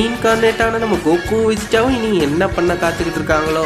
ரீஇன்கார்னேட்டான நம்ம கோக்கும் விசிட்டாவும் இனி என்ன பண்ண காத்துக்கிட்டு இருக்காங்களோ?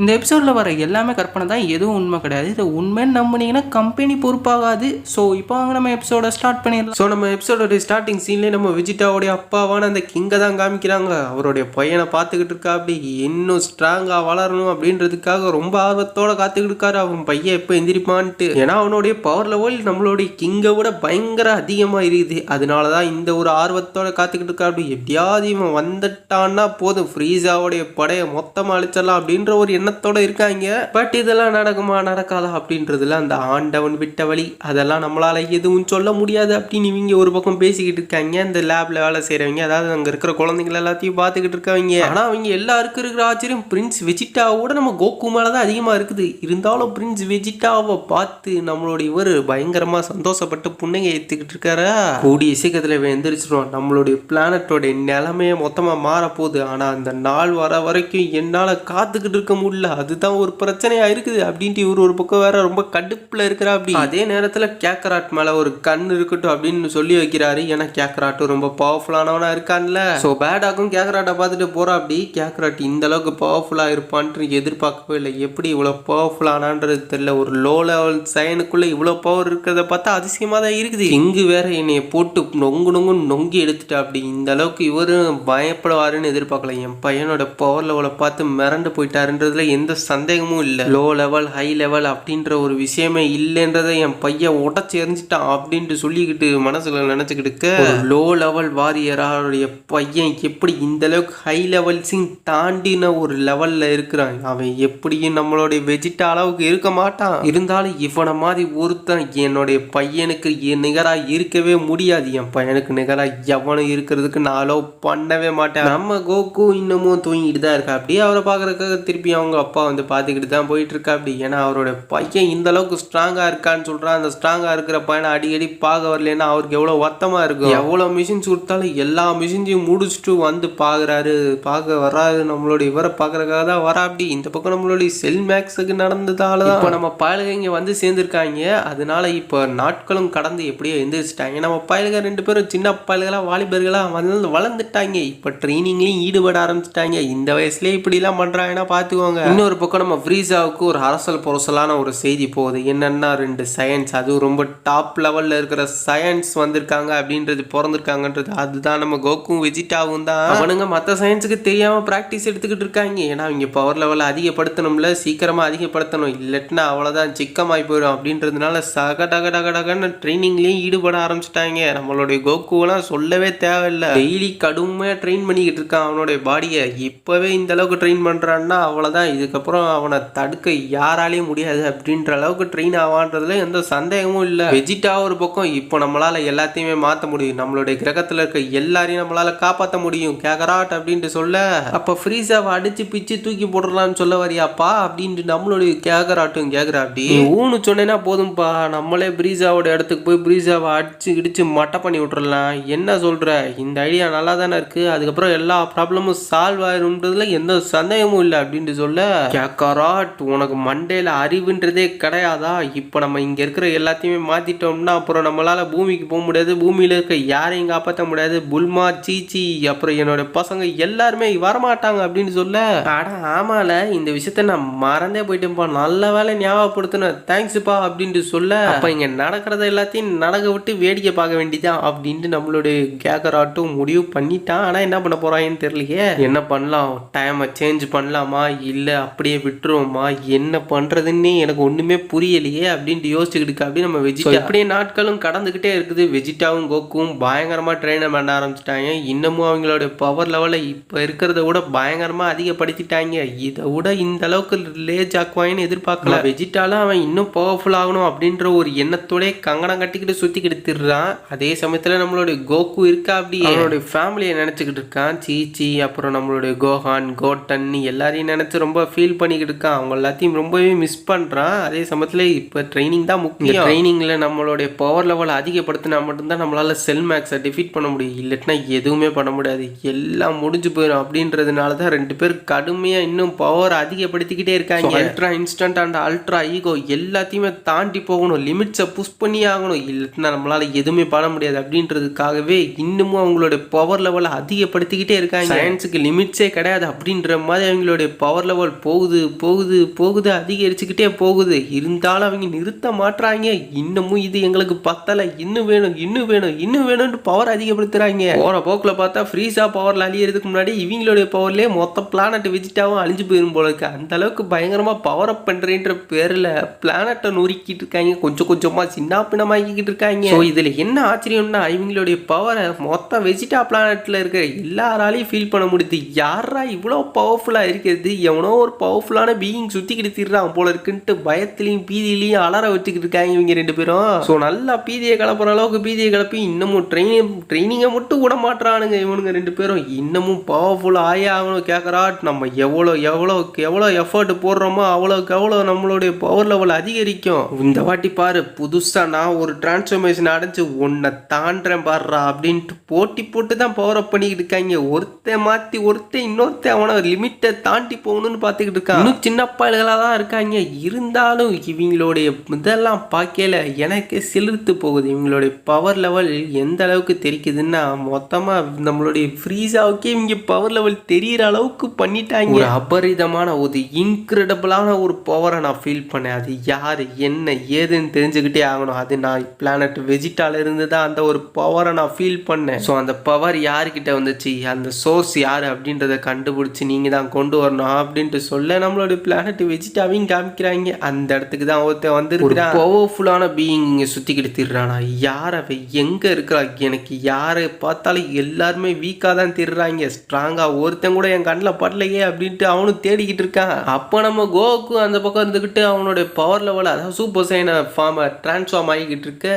இந்த எபிசோடில் வர எல்லாமே கற்பனை தான் எதுவும் உண்மை கிடையாது. இது உண்மைன்னு நம்பினீங்கன்னா கம்பெனி பொறுப்பாகாது. ஸோ இப்போ வாங்க நம்ம எபிசோட ஸ்டார்ட் பண்ணிடலாம். ஸோ நம்ம எபிசோடோட ஸ்டார்டிங் சீன்லேயே நம்ம விஜிட்டாவுடைய அப்பாவான அந்த கிங்கை தான் காமிக்கிறாங்க. அவருடைய பையனை பார்த்துக்கிட்டு இருக்கா அப்படி இன்னும் ஸ்ட்ராங்காக வளரணும் அப்படின்றதுக்காக ரொம்ப ஆர்வத்தோட காத்துக்கிட்டு இருக்காரு. அவன் பையன் எப்போ எந்திரிப்பான்ட்டு. ஏன்னா அவனுடைய பவர் லெவல் நம்மளுடைய கிங்கை விட பயங்கர அதிகமாக இருக்குது. அதனால தான் இந்த ஒரு ஆர்வத்தோட காத்துக்கிட்டு இருக்கா. அப்படி எப்படியாவது இவன் வந்துட்டான்னா போதும். ஃப்ரீஸாவுடைய படையை மொத்தமாக அழிச்சிடலாம் அப்படின்ற ஒரு எண்ணத்தோட இருக்காங்க. பட் இதெல்லாம் நடக்குமா? நடக்காதா? அப்படின்றதுல அந்த ஆண்டவன் விட்ட வழி. அதெல்லாம் நம்மளால எதுவும் சொல்ல முடியாது அப்படின்னு இவங்க ஒரு பக்கம் பேசிக்கிட்டு இருக்காங்க. இந்த லேப்ல வேலை செய்கிறவங்க அதாவது அங்க இருக்கிற குழந்தைகள் எல்லாத்தையும் பார்த்துக்கிட்டு இருக்காங்க ஆனா அவங்க எல்லாருக்கும் இருக்கிற ஆச்சரியம் பிரின்ஸ் வெஜிட்டாவோட நம்ம கோகு மேலே தான் அதிகமா இருக்குது. இருந்தாலும் பிரின்ஸ் வெஜிட்டாவை பார்த்து நம்மளோட இவர் பயங்கரமா சந்தோஷப்பட்டு புண்ணைங்க ஏத்துக்கிட்டு இருக்காரா? கூடிய சீக்கிரத்துல எந்திரிச்சிடும் நம்மளுடைய பிளானட்டோட நிலைமையே மொத்தமா மாறப்போகுது. போகுது ஆனா அந்த நாள் வர வரைக்கும் என்னால காத்துக்கிட்டு இருக்க முடியும் முடியல அதுதான் ஒரு பிரச்சனையாக இருக்குது அப்படின்ட்டு இவர் ஒரு பக்கம் வேற ரொம்ப கடுப்பில் இருக்கிறா அப்படி. அதே நேரத்தில் கேக்கராட் மேலே ஒரு கண் இருக்கட்டும் அப்படின்னு சொல்லி வைக்கிறாரு. ஏன்னா கேக்கராட்டும் ரொம்ப பவர்ஃபுல்லானவனா இருக்கான்ல. ஸோ பேடாக்கும் கேக்கராட்டை பார்த்துட்டு போறா அப்படி. கேக்கராட் இந்த அளவுக்கு பவர்ஃபுல்லாக இருப்பான்ட்டு எதிர்பார்க்கவே இல்லை. எப்படி இவ்வளோ பவர்ஃபுல்லானான்றது தெரியல. ஒரு லோ லெவல் சைனுக்குள்ள இவ்வளோ பவர் இருக்கிறத பார்த்தா அதிசயமாக தான் இருக்குது. இங்கு வேற என்னைய போட்டு நொங்கு நொங்கு நொங்கி எடுத்துட்டா அப்படி. இந்த அளவுக்கு இவரும் பயப்படுவாருன்னு எதிர்பார்க்கல. என் பையனோட பவர் லெவலை பார்த்து மிரண்டு போயிட்டாருன்றதுல எந்த சந்தேகமும் இல்லை. லோ லெவல் ஹை லெவல் அப்படின்ற ஒரு விஷயமே இல்லைன்றதை என் பையன் உடச்சி எறிஞ்சிட்டான் அப்படின்ட்டு சொல்லிக்கிட்டு மனசுல நினைச்சுக்கிட்டு லோ லெவல் வாரியராருடைய பையன் எப்படி இந்த அளவுக்கு ஹை லெவல்ஸையும் தாண்டின ஒரு லெவல்ல இருக்கிறான்? அவன் எப்படியும் நம்மளுடைய வெஜிட்ட அளவுக்கு இருக்க மாட்டான். இருந்தாலும் இவனை மாதிரி ஒருத்தன் என்னுடைய பையனுக்கு நிகராக இருக்கவே முடியாது. என் பையனுக்கு நிகராக எவனும் இருக்கிறதுக்கு நான் அலோவ் பண்ணவே மாட்டேன். நம்ம கோகு இன்னமும் தூங்கிட்டு தான் இருக்கா? அப்படியே அவரை பார்க்கறதுக்காக திருப்பி அவங்க அப்பா வந்து பார்த்துக்கிட்டு தான் போயிட்டு இருக்கா அப்படி ஏன்னா அவரோட பையன் இந்த அளவுக்கு ஸ்ட்ராங்காக இருக்கான்னு சொல்கிறான் அந்த ஸ்ட்ராங்காக இருக்கிற பையனை அடிக்கடி பார்க்க வரலன்னா அவருக்கு எவ்வளோ வருத்தமாக இருக்கும். எவ்வளோ மிஷின்ஸ் கொடுத்தாலும் எல்லா மிஷின்ஸையும் முடிச்சுட்டு வந்து பார்க்குறாரு பார்க்க வராது. நம்மளோட இவரை பார்க்கறதுக்காக தான் வரா அப்படி இந்த பக்கம் நம்மளுடைய செல் மேக்ஸுக்கு நடந்ததால தான். இப்போ நம்ம பயலுக இங்கே வந்து சேர்ந்துருக்காங்க. அதனால இப்போ நாட்களும் கடந்து எப்படியோ எந்திரிச்சிட்டாங்க. நம்ம பயலுக ரெண்டு பேரும் சின்ன பயலுகளா வாலிபர்களா வந்து வளர்ந்துட்டாங்க. இப்போ ட்ரைனிங்லையும் ஈடுபட ஆரம்பிச்சிட்டாங்க. இந்த வயசுலேயே இப்படிலாம் பண்ணுறாங்கன்னா பார்த்துக்கோங்க இன்னொரு பக்கம் நம்ம ஃப்ரீஸாவுக்கு ஒரு அரசல் புரசலான ஒரு செய்தி போகுது. என்னன்னா ரெண்டு சயின்ஸ் அதுவும் ரொம்ப டாப் லெவலில் இருக்கிற சயின்ஸ் வந்திருக்காங்க அப்படின்றது பிறந்திருக்காங்கன்றது. அதுதான் நம்ம கோக்கும் வெஜிட்டாவும் தான். அவனுங்க மற்ற சயின்ஸுக்கு தெரியாமல் ப்ராக்டிஸ் எடுத்துக்கிட்டு இருக்காங்க. ஏன்னா அவங்க பவர் லெவலை அதிகப்படுத்தணும்ல. சீக்கிரமாக அதிகப்படுத்தணும். இல்லாட்டினா அவ்வளோதான் சிக்கமாகி போயிடும். அப்படின்றதுனால சக டக டக டகன்னு ட்ரைனிங்லேயும் ஈடுபட ஆரம்பிச்சிட்டாங்க. நம்மளுடைய கோகுவெல்லாம் சொல்லவே தேவையில்லை. டெய்லி கடுமையாக ட்ரெயின் பண்ணிக்கிட்டு இருக்கான் அவனுடைய பாடியை இப்போவே இந்த அளவுக்கு ட்ரெயின் பண்ணுறான்னா அவ்வளோதான் இதுக்கப்புறம் அவனை தடுக்க யாராலையும் முடியாது அப்படின்ற அளவுக்கு ட்ரெயின் ஆவான்றதுல எந்த சந்தேகமும் இல்லை. வெஜிட்டா ஒரு பக்கம் இப்போ நம்மளால எல்லாத்தையுமே மாற்ற முடியும். நம்மளுடைய கிரகத்தில் இருக்க எல்லாரையும் நம்மளால காப்பாற்ற முடியும். கேக்கராட் அப்படின்ட்டு சொல்ல அப்போ ஃப்ரீஸாவை அடிச்சு பிச்சு தூக்கி போட்டுடலாம்னு சொல்ல வரியாப்பா அப்படின்ட்டு நம்மளுடைய கேக்கராட்டும் கேட்குறா அப்படி நீ ஊனு சொன்னேன்னா போதும்பா. நம்மளே பிரீஸாவோட இடத்துக்கு போய் பிரீஸாவை அடிச்சு இடிச்சு மட்டை பண்ணி விட்டுறலாம். என்ன சொல்ற? இந்த ஐடியா நல்லா தானே இருக்கு. அதுக்கப்புறம் எல்லா ப்ராப்ளமும் சால்வ் ஆயிரும்ன்றதுல எந்த சந்தேகமும் இல்லை அப்படின்ட்டு சொல்ல. கேக்கராட் உனக்கு மண்டேல அறிவுன்றதே கிடையாதா? இப்போ நம்ம இங்க இருக்கிற எல்லாத்தையுமே மாத்திட்டோம்னா அப்புறம் நம்மளால பூமிக்கு போக முடியாது. பூமியில இருக்க யாரையும் காப்பாற்ற முடியாது. புல்மா சீச்சி அப்புறம் என்னோட பசங்க எல்லாருமே வரமாட்டாங்க அப்படின்னு சொல்ல அட ஆமால. இந்த விஷயத்த நான் மறந்தே போயிட்டேன்ப்பா. நல்ல வேலை ஞாபகப்படுத்தின. தேங்க்ஸ்ப்பா அப்படின்ட்டு சொல்ல அப்ப இங்க நடக்கிறத எல்லாத்தையும் நடக்க விட்டு வேடிக்கை பார்க்க வேண்டியதான் அப்படின்ட்டு நம்மளுடைய கேக்கராட்டும் முடிவு பண்ணிட்டான். ஆனா என்ன பண்ண போறாங்கன்னு தெரியலையே. என்ன பண்ணலாம்? டைமை சேஞ்ச் பண்ணலாமா? இல்லை அப்படியே விட்டுருவோமா என்ன பண்றதுன்னே எனக்கு ஒண்ணுமே புரியலையே அப்படின்ட்டு யோசிச்சுக்கிட்டு. அப்படியே நம்ம வெஜிடா அப்படியே நாட்களும் கடந்துகிட்டே இருக்குது. வெஜிடாவும் கோக்கும் பயங்கரமா ட்ரெயினை பண்ண ஆரம்பிச்சிட்டாங்க. இன்னமும் அவங்களோட பவர் லெவலை இப்போ இருக்கிறத விட பயங்கரமா அதிகப்படுத்திட்டாங்க. இதை விட இந்த அளவுக்கு லேஜ் ஆக்குவாங்கன்னு எதிர்பார்க்கல. வெஜிடால அவன் இன்னும் பவர்ஃபுல் ஆகணும் அப்படின்ற ஒரு எண்ணத்தோட கங்கணம் கட்டிக்கிட்டு சுத்திக்கிட்டு திடுறான் அதே சமயத்துல நம்மளுடைய கோகு இருக்கா அப்படி அவனுடைய ஃபேமிலியை நினைச்சுக்கிட்டு இருக்கான். சீச்சி அப்புறம் நம்மளுடைய கோஹான் கோட்டன் எல்லாரையும் நினைச்சு ரொம்ப ரொம்ப ஃபீல் பண்ணிக்கிட்டு இருக்கான் அவங்க எல்லாத்தையும் ரொம்பவே மிஸ் பண்ணுறான் அதே சமயத்தில் இப்போ ட்ரைனிங் தான் முக்கியம். ட்ரைனிங்கில் நம்மளுடைய பவர் லெவல் அதிகப்படுத்தினா மட்டும்தான் நம்மளால் செல் மேக்ஸை டிஃபீட் பண்ண முடியும். இல்லட்டினா எதுவுமே பண்ண முடியாது. எல்லாம் முடிஞ்சு போயிடும் அப்படின்றதுனால தான் ரெண்டு பேர் கடுமையாக இன்னும் பவர் அதிகப்படுத்திக்கிட்டே இருக்காங்க. Ultra instant and ultra eco எல்லாத்தையுமே தாண்டி போகணும். லிமிட்ஸை புஷ் பண்ணி ஆகணும். இல்லட்டினா நம்மளால் எதுவுமே பண்ண முடியாது அப்படின்றதுக்காகவே இன்னமும் அவங்களுடைய பவர் லெவலை அதிகப்படுத்திக்கிட்டே இருக்காங்க. சயின்ஸுக்கு லிமிட்ஸே கிடையாது அப்படின்ற மாதிரி அவங்களுடைய பவர் லெவல் போகுது போகுது போகுது அதிகரிச்சுக்கிட்டே போகுது. இருந்தாலும் அவங்க நிறுத்த மாட்டுறாங்க இன்னமும் இது எங்களுக்கு பத்தலை. இன்னும் வேணும் இன்னும் வேணும் இன்னும் வேணும்னு பவர் அதிகப்படுத்துறாங்க. போகிற போக்கில் பார்த்தா ஃப்ரீஸாக பவரில் அழியிறதுக்கு முன்னாடி இவங்களுடைய பவர்லேயே மொத்த பிளானட் விஜிட்டாவும் அழிஞ்சு போயிடும் போல இருக்கு. அந்த அளவுக்கு பயங்கரமா பவர் அப் பண்ணுறேன்ற பேரில் பிளானட்டை நொறுக்கிட்டு இருக்காங்க. கொஞ்சம் கொஞ்சமாக சின்ன பின்னமாக்கிக்கிட்டு இருக்காங்க. ஸோ இதில் என்ன ஆச்சரியம்னா இவங்களுடைய பவரை மொத்த வெஜிட்டா பிளானட்டில் இருக்கிற எல்லாராலையும் ஃபீல் பண்ண முடியுது. யாரா இவ்வளோ பவர்ஃபுல்லாக இருக்கிறது? எவனோ ஒரு பவர்ஃபுல்லான பீயிங் சுற்றிக்கிட்டு திடுறான் போல இருக்குன்ட்டு பயத்துலையும் பீதியிலையும் அலற வச்சுக்கிட்டு இருக்காங்க இவங்க ரெண்டு பேரும். ஸோ நல்லா பீதியை கிளப்புற அளவுக்கு பீதியை கிளப்பி இன்னமும் ட்ரைனிங் ட்ரைனிங்கை மட்டும் விட மாட்டுறானுங்க இவனுங்க ரெண்டு பேரும். இன்னமும் பவர்ஃபுல் ஆகி ஆகணும் கேட்குறா நம்ம எவ்வளோ எவ்வளோக்கு எவ்வளோ எஃபர்ட் போடுறோமோ அவ்வளோக்கு எவ்வளோ நம்மளுடைய பவர் லெவல் அதிகரிக்கும். இந்த வாட்டி பாரு புதுசாக நான் ஒரு டிரான்ஸ்ஃபர்மேஷன் அடைஞ்சு உன்னை தாண்டுறேன் பாடுறா அப்படின்ட்டு போட்டி போட்டு தான் பவர் அப் பண்ணிக்கிட்டு இருக்காங்க. ஒருத்தன் மாற்றி ஒருத்தன் இன்னொருத்தன் அவனை லிமிட்டை தாண்டி போகணும்னு பார்த்துக்கிட்டு இருக்கான் இன்னும் சின்ன பயல்களாக தான் இருக்காங்க. இருந்தாலும் இவங்களுடைய இதெல்லாம் பார்க்கல எனக்கு சிலிர்த்து போகுது. இவங்களுடைய பவர் லெவல் எந்த அளவுக்கு தெரிக்குதுன்னா மொத்தமாக நம்மளுடைய ஃப்ரீஸாவுக்கே இவங்க பவர் லெவல் தெரியிற அளவுக்கு பண்ணிட்டாங்க. ஒரு அபரிதமான ஒரு இன்க்ரெடிபிளான ஒரு பவரை நான் ஃபீல் பண்ணேன். அது யார் என்ன ஏதுன்னு தெரிஞ்சுக்கிட்டே ஆகணும். அது நான் பிளானட் வெஜிட்டால இருந்து தான் அந்த ஒரு பவரை நான் ஃபீல் பண்ணேன். ஸோ அந்த பவர் யார்கிட்ட வந்துச்சு? அந்த சோர்ஸ் யார் அப்படின்றத கண்டுபிடிச்சி நீங்கள் தான் கொண்டு வரணும். அப்படின்ட்டு சொல்ல நம்மளோட பிளானட் வெஜிட்டாவையும் காமிக்கிறாங்க. அந்த இடத்துக்கு தான் ஒருத்தன் வந்துருக்கிறான். பவர்ஃபுல்லான பீயிங் இங்கே சுற்றிக்கிட்டு திடுறானா யார் அவ எங்கே இருக்கிறா எனக்கு யாரை பார்த்தாலும் எல்லாருமே வீக்காக தான் திடுறாங்க ஸ்ட்ராங்காக ஒருத்தன் கூட என் கண்ணில் படலையே அப்படின்ட்டு அவனும் தேடிக்கிட்டு இருக்கான். அப்போ நம்ம கோவுக்கு அந்த பக்கம் இருந்துக்கிட்டு அவனோட பவர் லெவல் அதாவது சூப்பர் சைனை ஃபார்மை ட்ரான்ஸ்ஃபார்ம் ஆகிக்கிட்டு இருக்க.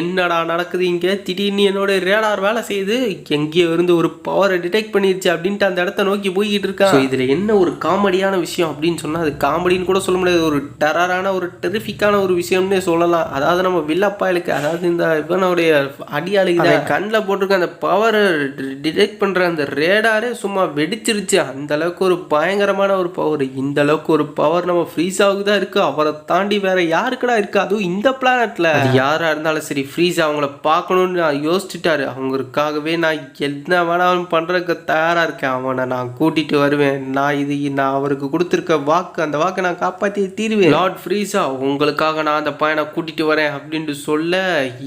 என்னடா நடக்குது இங்கே? திடீர்னு என்னோட ரேடார் வேலை செய்து எங்கேயோ இருந்து ஒரு பவரை டிடெக்ட் பண்ணிடுச்சு அப்படின்ட்டு அந்த இடத்த நோக்கி போய்கிட்டு இருக்கான். இதில் என்ன ஒரு காமெடியாக காமெடியான விஷயம் அப்படின்னு சொன்னால் அது காமெடின்னு கூட சொல்ல முடியாது. ஒரு டெரரான ஒரு டெரிஃபிக்கான ஒரு விஷயம்னே சொல்லலாம். அதாவது நம்ம வில்லப்பாயலுக்கு அதாவது இந்த இவனுடைய அடியாளுக்கு கண்ணில் போட்டிருக்க அந்த பவரை டிடெக்ட் பண்ணுற அந்த ரேடாரே சும்மா வெடிச்சிருச்சு. அந்த அளவுக்கு ஒரு பயங்கரமான ஒரு பவர் இந்த அளவுக்கு ஒரு பவர் நம்ம ஃப்ரீஸாவுக்கு தான் இருக்கு? அவரை தாண்டி வேற யாருக்குடா இருக்கு? அதுவும் இந்த பிளானட்ல அது யாரா இருந்தாலும் சரி ஃப்ரீஸ் அவங்கள பார்க்கணும்னு நான் யோசிச்சுட்டாரு. அவங்களுக்காகவே நான் என்ன வேணாலும் பண்றதுக்கு தயாரா இருக்கேன். அவனை நான் கூட்டிட்டு வருவேன். நான் இது நான் அவருக்கு கொடுத்துருக்க வாக்கு அந்த வாக்கை நான் காப்பாற்றி தீருவேன். லார்ட் ஃப்ரீஸா உங்களுக்காக நான் அந்த பையனை கூட்டிட்டு வரேன் அப்படின்ட்டு சொல்ல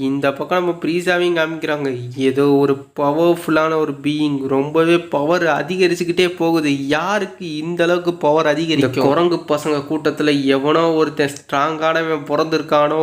இந்த பக்கம் நம்ம ஃப்ரீஸாவையும் காமிக்கிறாங்க. ஏதோ ஒரு பவர்ஃபுல்லான ஒரு பீயிங் ரொம்பவே பவர் அதிகரிச்சுக்கிட்டே போகுது. யாருக்கு இந்த அளவுக்கு பவர் அதிகரிக்கும்? குரங்கு பசங்க கூட்டத்தில் எவனோ ஒருத்தன் ஸ்ட்ராங்கானவன் பிறந்திருக்கானோ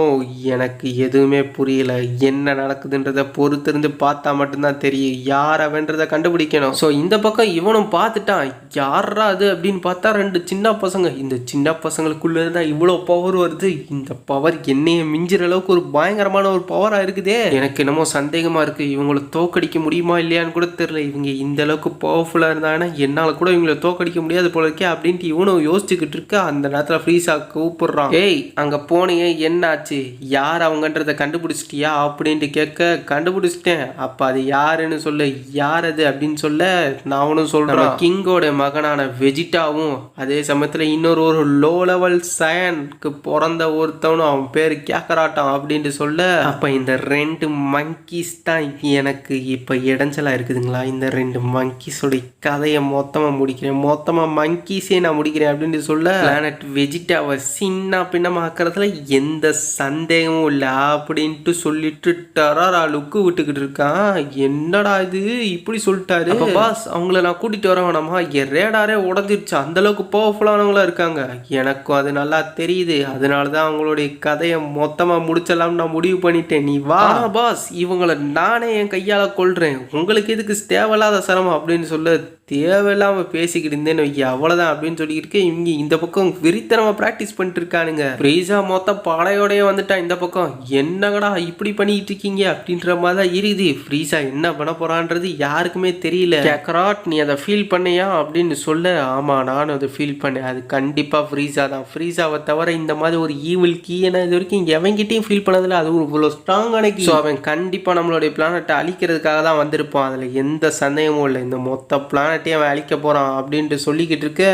எனக்கு எதுவுமே புரியல. என்ன நடக்குதுன்றத பொறுத்திருந்து பார்த்தா மட்டும்தான் தெரியும். யார் அவன்றதை கண்டுபிடிக்கணும்? ஸோ இந்த பக்கம் இவனும் பார்த்துட்டான். யாரா அது அப்படின்னு பார்த்தா ரெண்டு சின்ன பசங்க. இந்த சின்ன பசங்களுக்குள்ளே தான் இவ்வளோ பவர் வருது. இந்த பவர் என்னைய மிஞ்சிற அளவுக்கு ஒரு பயங்கரமான ஒரு பவராக இருக்குதே. எனக்கு என்னமோ சந்தேகமாக இருக்குது இவங்களை தோக்கடிக்க முடியுமா இல்லையான்னு கூட தெரியல. இவங்க இந்த அளவுக்கு பவர்ஃபுல்லாக இருந்தாங்கன்னா என்னால் கூட இவங்களை தோக்கடிக்க முடியாது போல இருக்கே அப்படின்ட்டு இவனும் யோசிச்சுக்கிட்டு இருக்க. அந்த நேரத்தில் ஃப்ரீஸா கூப்பிடுறான். ஏய் அங்கே போனீங்க என்னாச்சு? யார் அவங்கன்றத கண்டுபிடிச்சிட்டியா? அப்படின்ட்டு கேட்க கண்டுபிடிச்சிட்டேன். அப்போ அது யாருன்னு சொல்ல. யார் அது? அப்படின்னு சொல்ல நான் ஒன்றும் சொல்கிறேன் கிங்கோட மகனான வெஜிட்டாவும் அதே சமயத்தில் இன்னொரு ஒரு லோ லெவல் சயனுக்கு பிறந்த ஒருத்தவனும் அவன் பேர் கேக்கராட்டம் அப்படின்ட்டு சொல்ல அப்போ இந்த ரெண்டு மங்கீஸ் தான் எனக்கு இப்போ இடைஞ்சலா இருக்குதுங்களா? இந்த ரெண்டு மங்கீஸோட கதையை மொத்தமாக முடிக்கிறேன். மொத்தமாக மங்கீஸே நான் முடிக்கிறேன் அப்படின்னு சொல்ல பிளானட் வெஜிட்டாவை சின்ன பின்னமாக்குறதுல எந்த சந்தேகமும் இல்லை அப்படின்ட்டு சொல்லிட்டு டராரா லுக்கு விட்டுக்கிட்டு இருக்கான். என்னடா இது? இப்படி சொல்லிட்டாரு. அப்ப பாஸ் அவங்கள நான் கூட்டிட்டு வர வேணாமா? என் ரேடாரே உடஞ்சிருச்சு. அந்த அளவுக்கு பவர்ஃபுல்லானவங்களாக இருக்காங்க. எனக்கும் அது நல்லா தெரியுது. அதனால தான் அவங்களுடைய கதையை மொத்தமாக முடிச்சலாம் நான் முடிவு பண்ணிட்டேன். நீ வா. பாஸ் இவங்களை நானே என் கையால் கொள்றேன் உங்களுக்கு எதுக்கு தேவையில்லாத சிரமம் அப்படின்னு சொல்ல தேவையில்லாமல் பேசிக்கிட்டு இருந்தேன்னு வைக்க அவ்வளோதான் அப்படின்னு சொல்லிக்கிட்டு இவங்க இந்த பக்கம் வெறித்தனமாக ப்ராக்டிஸ் பண்ணிட்டு இருக்கானுங்க. ஃப்ரீஸா மொத்த படையோடய வந்துட்டா இந்த பக்கம். என்னங்கடா இப்படி பண்ணிட்டு இருக்கீங்க அப்படின்ற மாதிரி தான் இருக்குது ஃப்ரீஸா என்ன பண்ண போகிறான்றது யாருக்குமே தெரியல. கேக்கராட் நீ அதை ஃபீல் பண்ணியா அப்படின்னு சொல்ல ஆமாம் நானும் அது ஃபீல் பண்ணு. அது கண்டிப்பாக ஃப்ரீஸா தான். ஃப்ரீஸாவை தவிர இந்த மாதிரி ஒரு ஈவில் கீ இது வரைக்கும் எவங்கிட்டையும் ஃபீல் பண்ணதில்ல. அது ஒரு இவ்வளோ ஸ்ட்ராங்கான கீ ஸோ அவன் கண்டிப்பாக நம்மளுடைய பிளானட்டை அழிக்கிறதுக்காக தான் வந்திருப்பான். அதில் எந்த சந்தேகமும் இல்லை. இந்த மொத்த பிளானட்டையும் அவன் அழிக்க போகிறான் அப்படின்ட்டு சொல்லிக்கிட்டு இருக்க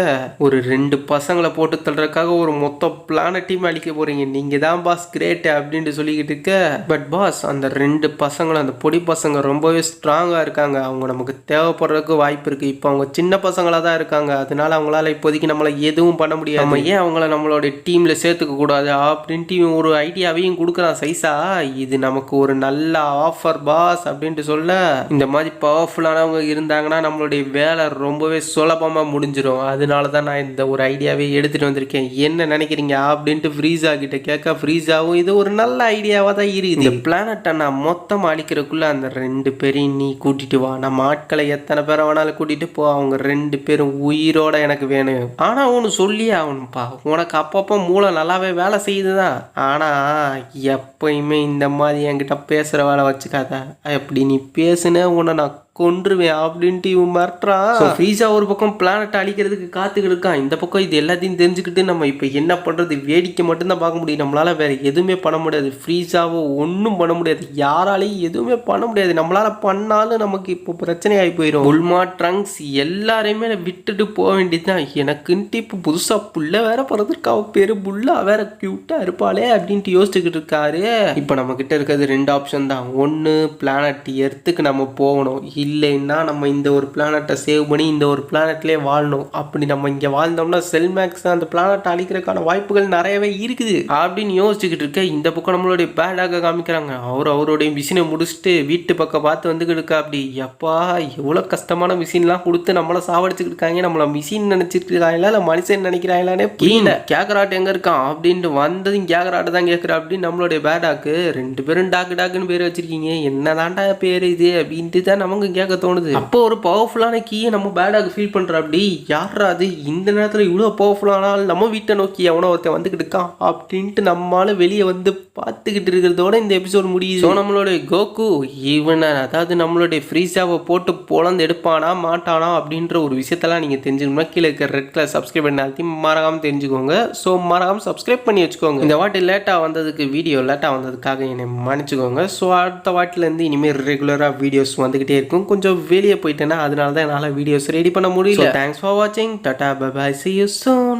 ஒரு ரெண்டு பசங்களை போட்டு தள்ளுறதுக்காக ஒரு மொத்த பிளானட்டையும் அழிக்க போகிறீங்க நீங்கள் தான் பாஸ் கிரேட் அப்படின்ட்டு சொல்லிக்கிட்டு இருக்க. பட் பாஸ் அந்த ரெண்டு பசங்களும் அந்த பொடி பசங்க ரொம்பவே ஸ்ட்ராங்காக இருக்காங்க. அவங்க நமக்கு தேவைப்படுறதுக்கு வாய்ப்பு இருக்குது இப்போ அவங்க சின்ன பசங்களாக தான் இருக்காங்க. அதனால அவங்களால இப்போதைக்கு நம்மளை எதுவும் பண்ண முடியாது. நம்ம ஏன் அவங்கள நம்மளோட டீமில் சேர்த்துக்க கூடாது? அப்படின்ட்டு ஒரு ஐடியாவையும் கொடுக்குறான் சைஸா இது நமக்கு ஒரு நல்ல ஆஃபர் பாஸ் அப்படின்ட்டு சொல்ல இந்த மாதிரி பவர்ஃபுல்லானவங்க இருந்தாங்கன்னா நம்மளுடைய வேலை ரொம்பவே சுலபமாக முடிஞ்சிடும் அதனால தான் நான் இந்த ஒரு ஐடியாவே எடுத்துகிட்டு வந்திருக்கேன். என்ன நினைக்கிறீங்க? அப்படின்ட்டு ஃப்ரீஸா கிட்ட கேட்க ஃப்ரீஸாவும் இது ஒரு நல்ல ஐடியாவாக தான் இருக்குது. இந்த பிளானட்டை நான் மொத்தம் அழிக்கிறதுக்குள்ள அந்த ரெண்டு பேரையும் நீ கூட்டிட்டு வா. நம்ம ஆட்களை எத்தனை பேரை வேணாலும் கூட்டிட்டு போ. அவங்க ரெண்டு பேரும் உயிரோட எனக்கு வேணும். ஆனா ஒன்று சொல்லியே ஆகணும்ப்பா. உனக்கு அப்பப்போ மூளை நல்லாவே வேலை செய்யுதுதான் ஆனா எப்பயுமே இந்த மாதிரி என்கிட்ட பேசுகிற வேலை வச்சுக்காத. அப்படி நீ பேசுன உன்னை நான் கொன்றுவேன் அப்படின்ட்டு இவன் மிரட்டுறான். ஃப்ரீஸா ஒரு பக்கம் பிளானட் அழிக்கிறதுக்கு காத்துக்கிட்டு இருக்கான். இந்த பக்கம் இது எல்லாத்தையும் தெரிஞ்சுக்கிட்டு நம்ம இப்போ என்ன பண்ணுறது வேடிக்கை மட்டும்தான் பார்க்க முடியும். நம்மளால வேற எதுவுமே பண்ண முடியாது. ஃப்ரீஸாவோ ஒன்றும் பண்ண முடியாது. யாராலையும் எதுவுமே பண்ண முடியாது. நம்மளால பண்ணாலும் நமக்கு இப்போ பிரச்சனை ஆகி போயிடும் உல்மா ட்ரங்க்ஸ் எல்லாரையுமே விட்டுட்டு போக வேண்டியதுதான். எனக்குன்ட்டு இப்போ புதுசாக புள்ள வேற பிறந்திருக்கா. பேரு புல்லா வேற க்யூட்டா இருப்பாளே அப்படின்ட்டு யோசிச்சுக்கிட்டு இருக்காரு. இப்போ நம்ம கிட்ட இருக்கிறது ரெண்டு ஆப்ஷன் தான். ஒன்று பிளானட் எர்த்துக்கு நம்ம போகணும். இல்லைன்னா நம்ம இந்த ஒரு பிளானட்டை சேவ் பண்ணி இந்த ஒரு பிளானட்லேயே வாழணும். அப்படி நம்ம இங்கே வாழ்ந்தோம்னா செல் மேக்ஸ் அந்த பிளானட்டை அழிக்கிறதுக்கான வாய்ப்புகள் நிறையவே இருக்குது. அப்படின்னு யோசிச்சுக்கிட்டு இருக்க இந்த பக்கம் நம்மளுடைய பேடாக காமிக்கிறாங்க. அவர் அவருடைய மிஷினை முடிச்சுட்டு வீட்டு பக்கம் பார்த்து வந்துக்கிட்டு இருக்கா. அப்படி எப்பா எவ்வளோ கஷ்டமான மிஷின்லாம் கொடுத்து நம்மளை சாவடிச்சுக்கிட்டு இருக்காங்க. நம்மளை மிஷின் நினைச்சிட்டு இருக்காங்களா? இல்லை மனுஷன் நினைக்கிறாங்களானே புரியல. கேக்கராட் எங்கே இருக்கான்? அப்படின்ட்டு வந்ததும் கேக்கராட்டு தான் கேட்குற அப்படின்னு நம்மளுடைய பேடாக்கு ரெண்டு பேரும் டாக்கு டாக்குன்னு பேர் வச்சிருக்கீங்க. என்னதான்டா பேர் இது? அப்படின்ட்டு தான் நமக்கு கேட்க தோணுது. அப்போ ஒரு பவர்ஃபுல்லான கீயை நம்ம பேடாக ஃபீல் பண்ணுற அப்படி? யாரா அது? இந்த நேரத்தில் இவ்வளோ பவர்ஃபுல்லானால் நம்ம வீட்டை நோக்கி எவனோ ஒருத்தன் வந்துக்கிட்டு இருக்கான் அப்படின்ட்டு நம்மளால வெளியே வந்து பார்த்துக்கிட்டு இருக்கிறதோட இந்த எபிசோட் முடியுது. ஸோ நம்மளுடைய கோகு இவனை அதாவது நம்மளுடைய ஃப்ரீஸாவை போட்டு பொழந்து எடுப்பானா மாட்டானா அப்படின்ற ஒரு விஷயத்தெல்லாம் நீங்கள் தெரிஞ்சுக்கணும்னா கீழே இருக்கிற ரெட் கலர் சப்ஸ்கிரைப் பண்ணி அழுத்தி மறக்காமல் தெரிஞ்சுக்கோங்க. ஸோ மறக்காமல் சப்ஸ்கிரைப் பண்ணி வச்சுக்கோங்க. இந்த வாட்டி லேட்டாக வந்ததுக்கு வீடியோ லேட்டாக வந்ததுக்காக என்னை மன்னிச்சுக்கோங்க. ஸோ அடுத்த வாட்டிலேருந்து இனிமேல் ரெகுலராக வீடியோஸ் வந்துக்கிட்டே இருக்கும். கொஞ்சம் வெளியே போயிட்டேன்னா அதனால தான் என்னால் வீடியோஸ் ரெடி பண்ண முடியல. தேங்க்ஸ் ஃபார் வாட்சிங் tata bye bye see you soon